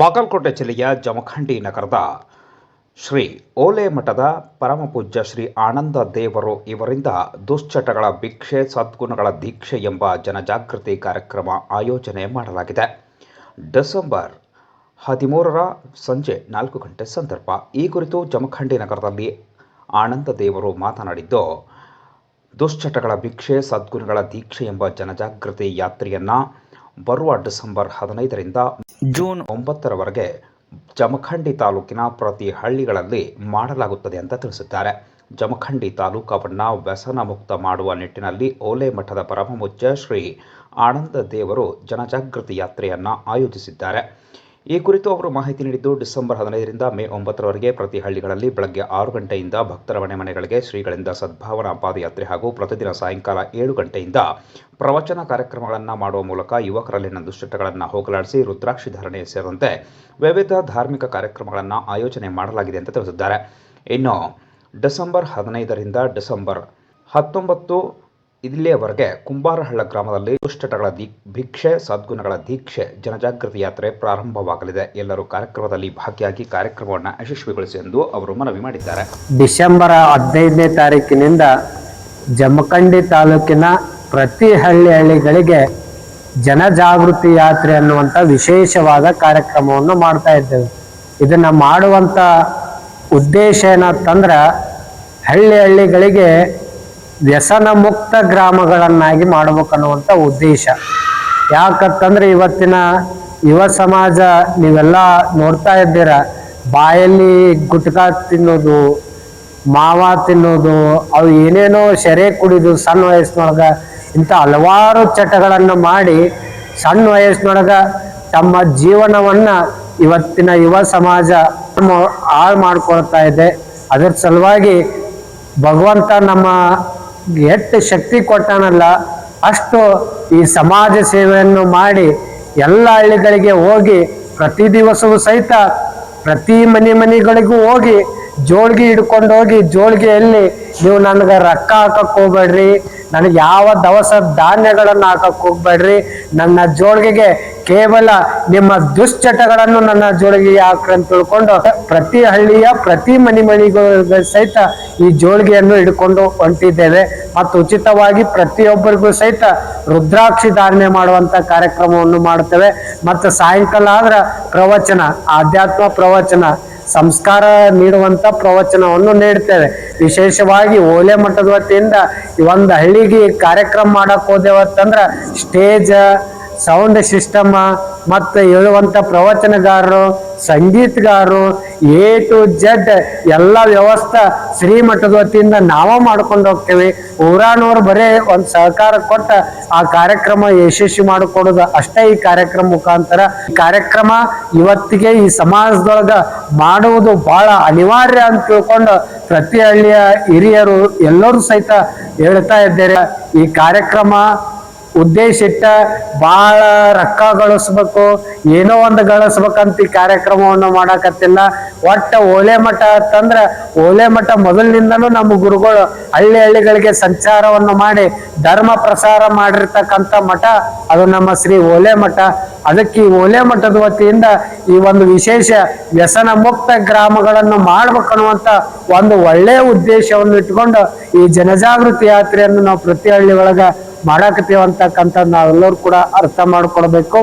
ಬಾಗಲಕೋಟೆ ಜಿಲ್ಲೆಯ ಜಮಖಂಡಿ ನಗರದ ಶ್ರೀ ಓಲೆ ಮಠದ ಪರಮಪೂಜ್ಯ ಶ್ರೀ ಆನಂದ ದೇವರು ಇವರಿಂದ ದುಶ್ಚಟಗಳ ಭಿಕ್ಷೆ, ಸದ್ಗುಣಗಳ ದೀಕ್ಷೆ ಎಂಬ ಜನಜಾಗೃತಿ ಕಾರ್ಯಕ್ರಮ ಆಯೋಜನೆ ಮಾಡಲಾಗಿದೆ. ಡಿಸೆಂಬರ್ ಹದಿಮೂರರ ಸಂಜೆ ನಾಲ್ಕು ಗಂಟೆ ಸಂದರ್ಭ. ಈ ಕುರಿತು ಜಮಖಂಡಿ ನಗರದಲ್ಲಿ ಆನಂದ ದೇವರು ಮಾತನಾಡಿದ್ದು, ದುಶ್ಚಟಗಳ ಭಿಕ್ಷೆ, ಸದ್ಗುಣಗಳ ದೀಕ್ಷೆ ಎಂಬ ಜನಜಾಗೃತಿ ಯಾತ್ರೆಯನ್ನ ಬರುವ ಡಿಸೆಂಬರ್ ಹದಿನೈದರಿಂದ ಜೂನ್ ಒಂಬತ್ತರವರೆಗೆ ಜಮಖಂಡಿ ತಾಲೂಕಿನ ಪ್ರತಿ ಹಳ್ಳಿಗಳಲ್ಲಿ ಮಾಡಲಾಗುತ್ತದೆ ಅಂತ ತಿಳಿಸಿದ್ದಾರೆ. ಜಮಖಂಡಿ ತಾಲೂಕವನ್ನು ವ್ಯಸನ ಮುಕ್ತ ಮಾಡುವ ನಿಟ್ಟಿನಲ್ಲಿ ಓಲೆ ಮಠದ ಪರಮಪೂಜ್ಯ ಶ್ರೀ ಆನಂದ ದೇವರು ಜನಜಾಗೃತಿ ಯಾತ್ರೆಯನ್ನು ಆಯೋಜಿಸಿದ್ದಾರೆ. ಈ ಕುರಿತು ಅವರು ಮಾಹಿತಿ ನೀಡಿದ್ದು ಡಿಸೆಂಬರ್ ಹದಿನೈದರಿಂದ ಮೇ ಒಂಬತ್ತರವರೆಗೆ ಪ್ರತಿ ಹಳ್ಳಿಗಳಲ್ಲಿ ಬೆಳಗ್ಗೆ ಆರು ಗಂಟೆಯಿಂದ ಭಕ್ತರ ಮನೆ ಮನೆಗಳಿಗೆ ಶ್ರೀಗಳಿಂದ ಸದ್ಭಾವನಾ ಪಾದಯಾತ್ರೆ ಹಾಗೂ ಪ್ರತಿದಿನ ಸಾಯಂಕಾಲ ಏಳು ಗಂಟೆಯಿಂದ ಪ್ರವಚನ ಕಾರ್ಯಕ್ರಮಗಳನ್ನು ಮಾಡುವ ಮೂಲಕ ಯುವಕರಲ್ಲಿನ ದುಶ್ಚಟಗಳನ್ನು ಹೋಗಲಾಡಿಸಿ ರುದ್ರಾಕ್ಷಿ ಧಾರಣೆ ಸೇರಿದಂತೆ ವಿವಿಧ ಧಾರ್ಮಿಕ ಕಾರ್ಯಕ್ರಮಗಳನ್ನು ಆಯೋಜನೆ ಮಾಡಲಾಗಿದೆ ಅಂತ ತಿಳಿಸಿದ್ದಾರೆ. ಇನ್ನು ಡಿಸೆಂಬರ್ ಹದಿನೈದರಿಂದ ಡಿಸೆಂಬರ್ ಹತ್ತೊಂಬತ್ತು ಇಲ್ಲಿಯವರೆಗೆ ಕುಂಬಾರಹಳ್ಳ ಗ್ರಾಮದಲ್ಲಿ ದುಶ್ಚಟಗಳ ಭಿಕ್ಷೆ, ಸದ್ಗುಣಗಳ ದೀಕ್ಷೆ, ಜನಜಾಗೃತಿ ಯಾತ್ರೆ ಪ್ರಾರಂಭವಾಗಲಿದೆ. ಎಲ್ಲರೂ ಕಾರ್ಯಕ್ರಮದಲ್ಲಿ ಭಾಗಿಯಾಗಿ ಕಾರ್ಯಕ್ರಮವನ್ನು ಯಶಸ್ವಿಗೊಳಿಸಿ ಎಂದು ಅವರು ಮನವಿ ಮಾಡಿದ್ದಾರೆ. ಡಿಸೆಂಬರ್ ಹದಿನೈದನೇ ತಾರೀಕಿನಿಂದ ಜಮಖಂಡಿ ತಾಲೂಕಿನ ಪ್ರತಿ ಹಳ್ಳಿ ಹಳ್ಳಿಗಳಿಗೆ ಜನಜಾಗೃತಿ ಯಾತ್ರೆ ಅನ್ನುವಂಥ ವಿಶೇಷವಾದ ಕಾರ್ಯಕ್ರಮವನ್ನು ಮಾಡ್ತಾ ಇದ್ದೇವೆ. ಇದನ್ನು ಮಾಡುವಂಥ ಉದ್ದೇಶ ಏನಂತಂದ್ರೆ ಹಳ್ಳಿ ಹಳ್ಳಿಗಳಿಗೆ ವ್ಯಸನ ಮುಕ್ತ ಗ್ರಾಮಗಳನ್ನಾಗಿ ಮಾಡ್ಬೇಕನ್ನುವಂಥ ಉದ್ದೇಶ. ಯಾಕಂತಂದ್ರೆ ಇವತ್ತಿನ ಯುವ ಸಮಾಜ, ನೀವೆಲ್ಲ ನೋಡ್ತಾ ಇದ್ದೀರ, ಬಾಯಲ್ಲಿ ಗುಟ್ಕಾ ತಿನ್ನೋದು, ಮಾವ ತಿನ್ನೋದು, ಅವು ಏನೇನೋ ಸೆರೆ ಕುಡಿದು ಸಣ್ಣ ವಯಸ್ಸಿನೊಳಗ ಇಂಥ ಹಲವಾರು ಚಟಗಳನ್ನು ಮಾಡಿ ಸಣ್ಣ ವಯಸ್ಸಿನೊಳಗ ತಮ್ಮ ಜೀವನವನ್ನ ಇವತ್ತಿನ ಯುವ ಸಮಾಜ ಹಾಳು ಮಾಡ್ಕೊಳ್ತಾ ಇದೆ. ಅದರ ಸಲುವಾಗಿ ಭಗವಂತ ನಮ್ಮ ಎಷ್ಟು ಶಕ್ತಿ ಕೊಟ್ಟಾನಲ್ಲ, ಅಷ್ಟು ಈ ಸಮಾಜ ಸೇವೆಯನ್ನು ಮಾಡಿ ಎಲ್ಲ ಹಳ್ಳಿಗಳಿಗೆ ಹೋಗಿ ಪ್ರತಿ ದಿವಸವೂ ಸಹಿತ ಪ್ರತಿ ಮನೆ ಮನೆಗಳಿಗೂ ಹೋಗಿ ಜೋಳಿಗೆ ಹಿಡ್ಕೊಂಡು ಹೋಗಿ ಜೋಳಿಗೆಯಲ್ಲಿ ನೀವು ನನಗೆ ರೊಕ್ಕ ಹಾಕಕ್ ಹೋಗ್ಬೇಡ್ರಿ, ನನಗೆ ಯಾವ ದವಸ ಧಾನ್ಯಗಳನ್ನು ಹಾಕಕ್ ಹೋಗ್ಬೇಡ್ರಿ, ನನ್ನ ಜೋಳಿಗೆಗೆ ಕೇವಲ ನಿಮ್ಮ ದುಶ್ಚಟಗಳನ್ನು ನನ್ನ ಜೋಳಿಗೆ ಹಾಕ್ರಿ ಅಂತ ತಿಳ್ಕೊಂಡು ಪ್ರತಿ ಹಳ್ಳಿಯ ಪ್ರತಿ ಮನೆ ಮನೆಗೂ ಸಹಿತ ಈ ಜೋಳಿಗೆಯನ್ನು ಹಿಡ್ಕೊಂಡು ಹೊಂಟಿದ್ದೇವೆ. ಮತ್ತು ಉಚಿತವಾಗಿ ಪ್ರತಿಯೊಬ್ಬರಿಗೂ ಸಹಿತ ರುದ್ರಾಕ್ಷಿ ಧಾರಣೆ ಮಾಡುವಂತ ಕಾರ್ಯಕ್ರಮವನ್ನು ಮಾಡುತ್ತೇವೆ. ಮತ್ತು ಸಾಯಂಕಾಲ ಆದ್ರ ಪ್ರವಚನ, ಆಧ್ಯಾತ್ಮ ಪ್ರವಚನ, ಸಂಸ್ಕಾರ ನೀಡುವಂತ ಪ್ರವಚನವನ್ನು ನೀಡ್ತೇವೆ. ವಿಶೇಷವಾಗಿ ಓಲೆ ಮಠದ ವತಿಯಿಂದ ಒಂದು ಹಳ್ಳಿಗೆ ಕಾರ್ಯಕ್ರಮ ಮಾಡಕ್ ಹೋದೆವತ್ತಂದ್ರ ಸ್ಟೇಜ್ ಸೌಂಡ್ ಸಿಸ್ಟಮ್ ಮತ್ತು ಹೇಳುವಂಥ ಪ್ರವಚನಗಾರರು, ಸಂಗೀತಗಾರರು, ಎ ಟು ಜಡ್ ಎಲ್ಲ ವ್ಯವಸ್ಥೆ ಶ್ರೀಮಠದ ವತಿಯಿಂದ ನಾವೇ ಮಾಡ್ಕೊಂಡು ಹೋಗ್ತೇವೆ. ಊರಾನವ್ರು ಬರೇ ಒಂದು ಸಹಕಾರ ಕೊಟ್ಟ ಆ ಕಾರ್ಯಕ್ರಮ ಯಶಸ್ವಿ ಮಾಡಿಕೊಡೋದು ಅಷ್ಟೇ ಈ ಕಾರ್ಯಕ್ರಮ ಮುಖಾಂತರ. ಕಾರ್ಯಕ್ರಮ ಇವತ್ತಿಗೆ ಈ ಸಮಾಜದೊಳಗ ಮಾಡುವುದು ಬಹಳ ಅನಿವಾರ್ಯ ಅಂತ ತಿಳ್ಕೊಂಡು ಪ್ರತಿ ಹಳ್ಳಿಯ ಹಿರಿಯರು ಎಲ್ಲರೂ ಸಹಿತ ಹೇಳ್ತಾ ಇದ್ದಾರೆ. ಈ ಕಾರ್ಯಕ್ರಮ ಉದ್ದೇಶ ಇಟ್ಟ ಬಹಳ ರೊಕ್ಕ ಗಳಿಸ್ಬೇಕು, ಏನೋ ಒಂದು ಗಳಿಸ್ಬೇಕಂತ ಈ ಕಾರ್ಯಕ್ರಮವನ್ನು ಮಾಡಕತ್ತಿಲ್ಲ. ಒಟ್ಟ ಓಲೆ ಮಠ ಅಂತಂದ್ರ ಓಲೆ ಮಠ ಮೊದಲಿನಿಂದನೂ ನಮ್ಮ ಗುರುಗಳು ಹಳ್ಳಿ ಹಳ್ಳಿಗಳಿಗೆ ಸಂಚಾರವನ್ನು ಮಾಡಿ ಧರ್ಮ ಪ್ರಸಾರ ಮಾಡಿರ್ತಕ್ಕಂಥ ಮಠ ಅದು ನಮ್ಮ ಶ್ರೀ ಓಲೆ ಮಠ. ಅದಕ್ಕೆ ಈ ಓಲೆ ಮಠದ ವತಿಯಿಂದ ಈ ಒಂದು ವಿಶೇಷ ವ್ಯಸನ ಮುಕ್ತ ಗ್ರಾಮಗಳನ್ನು ಮಾಡ್ಬೇಕನ್ನುವಂತ ಒಂದು ಒಳ್ಳೆಯ ಉದ್ದೇಶವನ್ನು ಇಟ್ಕೊಂಡು ಈ ಜನಜಾಗೃತಿ ಯಾತ್ರೆಯನ್ನು ನಾವು ಪ್ರತಿ ಹಳ್ಳಿ ಒಳಗ ಮಾಡಾಕತ್ತೀವಿ ಅಂತಕ್ಕಂಥದ್ದು ನಾವೆಲ್ಲರೂ ಕೂಡ ಅರ್ಥ ಮಾಡ್ಕೊಳ್ಬೇಕು.